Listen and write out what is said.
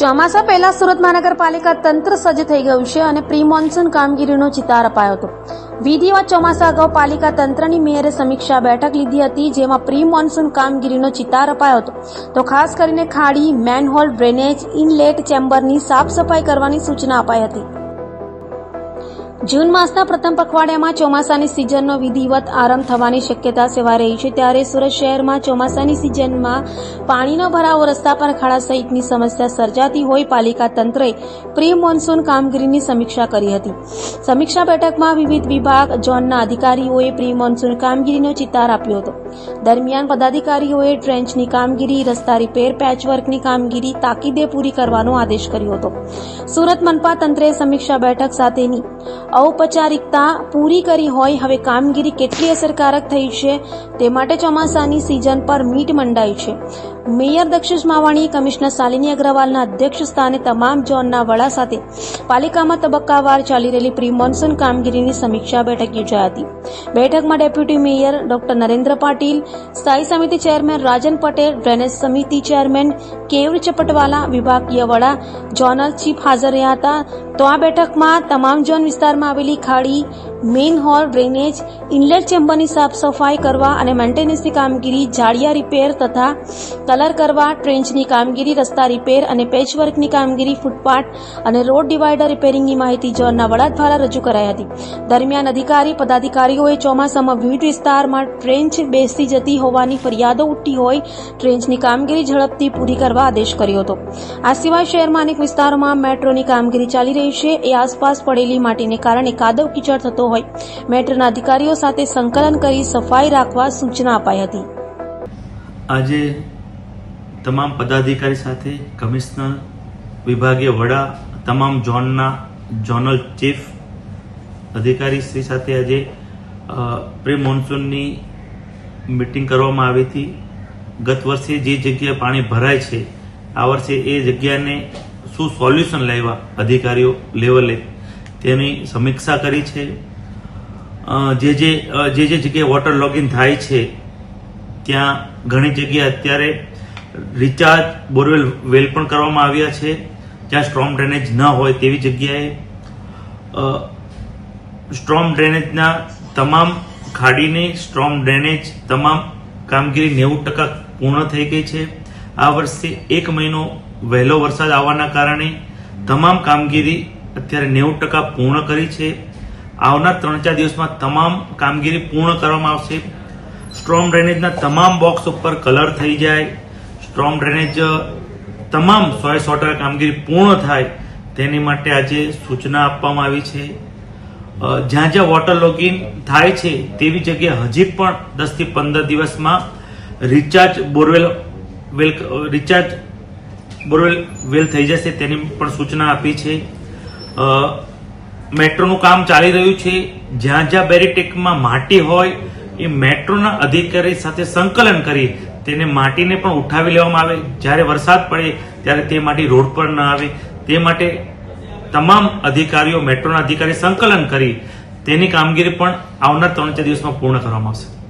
ચોમાસા પહેલા સુરત મહાનગરપાલિકા તંત્ર સજ્જ થઈ ગયું છે અને પ્રી મોન્સૂન કામગીરીનો ચિતાર અપાયો હતો. વિધિવત ચોમાસા અગાઉ પાલિકા તંત્રની મેયરે સમીક્ષા બેઠક લીધી હતી, જેમાં પ્રી મોન્સૂન કામગીરીનો ચિતાર અપાયો હતો. તો ખાસ કરીને ખાડી, મેનહોલ, ડ્રેનેજ, ઇનલેટ ચેમ્બરની સાફ સફાઈ કરવાની સૂચના અપાઈ હતી. જૂન માસના પ્રથમ પખવાડિયામાં ચોમાસાની સિઝનનો વિધિવત આરંભ થવાની શક્યતા સેવા રહી છે. ત્યારે સુરત શહેરમાં ચોમાસાની સિઝનમાં પાણીનો ભરાવો, રસ્તા પર ખાડા સહિતની સમસ્યા સર્જાતી હોય, પાલિકા તંત્રએ પ્રી મોન્સૂન કામગીરીની સમીક્ષા કરી હતી. સમીક્ષા બેઠકમાં વિવિધ વિભાગ, ઝોનના અધિકારીઓએ પ્રી મોન્સૂન કામગીરીનો ચિતાર આપ્યો હતો. દરમિયાન પદાધિકારીઓએ ટ્રેન્ચની કામગીરી, રસ્તા રિપેર પેચવર્કની કામગીરી તાકીદે પૂરી કરવાનો આદેશ કર્યો હતો. સુરત મનપા તંત્રે સમીક્ષા બેઠક સાથેની ઔપચારિકતા પૂરી કરી હોય, હવે કામગીરી કેટલી અસરકારક થઈ છે તે માટે ચોમાસાની સિઝન પર મીટ મંડાઈ છે. મેયર દક્ષિશ માવાણી કમિશનર શાલિની અગ્રવાલના અધ્યક્ષ સ્થાને તમામ ઝોનના વડા સાથે પાલિકામાં તબક્કાવાર ચાલી રહેલી પ્રી મોન્સૂન કામગીરીની સમીક્ષા બેઠક યોજાઈ હતી. બેઠકમાં deputy mayor doctor Narendra Patil, સ્થાયી સમિતિ ચેરમેન રાજન પટેલ, ડ્રેનેજ સમિતિ ચેરમેન કેવર ચપટવાલા, વિભાગીય વડા, ઝોનલ ચીફ હાજર રહ્યા હતા. તો આ બેઠકમાં તમામ ઝોન વિસ્તારમાં આવેલી ખાડી મેઇન હોલ ડ્રેનેજ, ઇનલેટ ચેમ્બરની સાફ સફાઈ કરવા અને મેન્ટેનન્સની કામગીરી, જાળિયા રિપેર તથા કલર કરવા, ટ્રેન્ચની કામગીરી, રસ્તા રિપેર અને પેચવર્કની કામગીરી, ફૂટપાથ અને રોડ ડિવાઈડર રિપેરિંગની માહિતી ઝોનના વડા દ્વારા રજૂ કરાઈ હતી. દરમિયાન અધિકારી, પદાધિકારીઓએ ચોમાસામાં વિવિધ વિસ્તારમાં ટ્રેન્ચ બેસતી જતી હોવાની ફરિયાદો ઉઠી હોય, ટ્રેન્ચની કામગીરી ઝડપથી પૂરી કરવા આદેશ કર્યો હતો. આ સિવાય શહેરમાં અનેક વિસ્તારોમાં મેટ્રોની કામગીરી ચાલી રહી છે. એ આસપાસ પડેલી માટીને કારણે કાદવ કીચડ થતો હોય. મેટ્રોના અધિકારીઓ સાથે સંકલન કરી સફાઈ રાખવા સૂચના અપાઈ હતી. આજે તમામ પદાધિકારી સાથે કમિશનર, વિભાગીય વડા, તમામ ઝોનના ઝોનલ ચીફ અધિકારી શ્રી સાથે આજે પ્રી મોન્સૂનની મિટિંગ કરવામાં આવી હતી. ગત વર્ષે જે જગ્યાએ પાણી ભરાય છે, આ વર્ષે એ જગ્યાને શું સોલ્યુશન લાવ્યા અધિકારીઓ લેવલે તેની સમીક્ષા કરી છે. જે જે જે જે જગ્યાએ વોટર લોગિન થાય છે, ત્યાં ઘણી જગ્યાએ અત્યારે રિચાર્જ બોરવેલ વેલ પણ કરવામાં આવ્યા છે. જ્યાં સ્ટ્રોમ ડ્રેનેજ ન હોય તેવી જગ્યાએ સ્ટ્રોમ ડ્રેનેજના તમામ ખાડીની સ્ટ્રોમ ડ્રેનેજ તમામ કામગીરી નેવું ટકા પૂર્ણ થઈ ગઈ છે. આ વર્ષે એક મહિનો વહેલો વરસાદ આવવાના કારણે તમામ કામગીરી અત્યારે નેવું ટકા પૂર્ણ કરી છે. આવનાર ત્રણ ચાર દિવસમાં તમામ કામગીરી પૂર્ણ કરવામાં આવશે. સ્ટ્રોમ ડ્રેનેજના તમામ બોક્સ ઉપર કલર થઈ જાય. સ્ટ્રોમ ડ્રેનેજ તમામ સો સો ટકા કામગીરી પૂર્ણ થાય તેની માટે આજે સૂચના આપવામાં આવી છે. જ્યાં જ્યાં વોટર લોગિન થાય છે તેવી જગ્યાએ હજી પણ દસથી પંદર દિવસમાં recharge borewell well recharge borewell well થઈ જશે તેની પણ સૂચના આપી છે. મેટ્રોનું કામ ચાલી રહ્યું છે. જ્યાં જ્યાં બેરીટેકમાં માટી હોય, એ મેટ્રોના અધિકારી સાથે સંકલન કરી તેને માટીને પણ ઉઠાવી લેવામાં આવે. જ્યારે વરસાદ પડે, ત્યારે તે માટી રોડ પર ન આવે. તે માટે તમામ અધિકારીઓ, મેટ્રોના અધિકારી સંકલન કરી તેની કામગીરી પણ આવનાર ત્રણ ચાર દિવસમાં પૂર્ણ કરવામાં આવશે.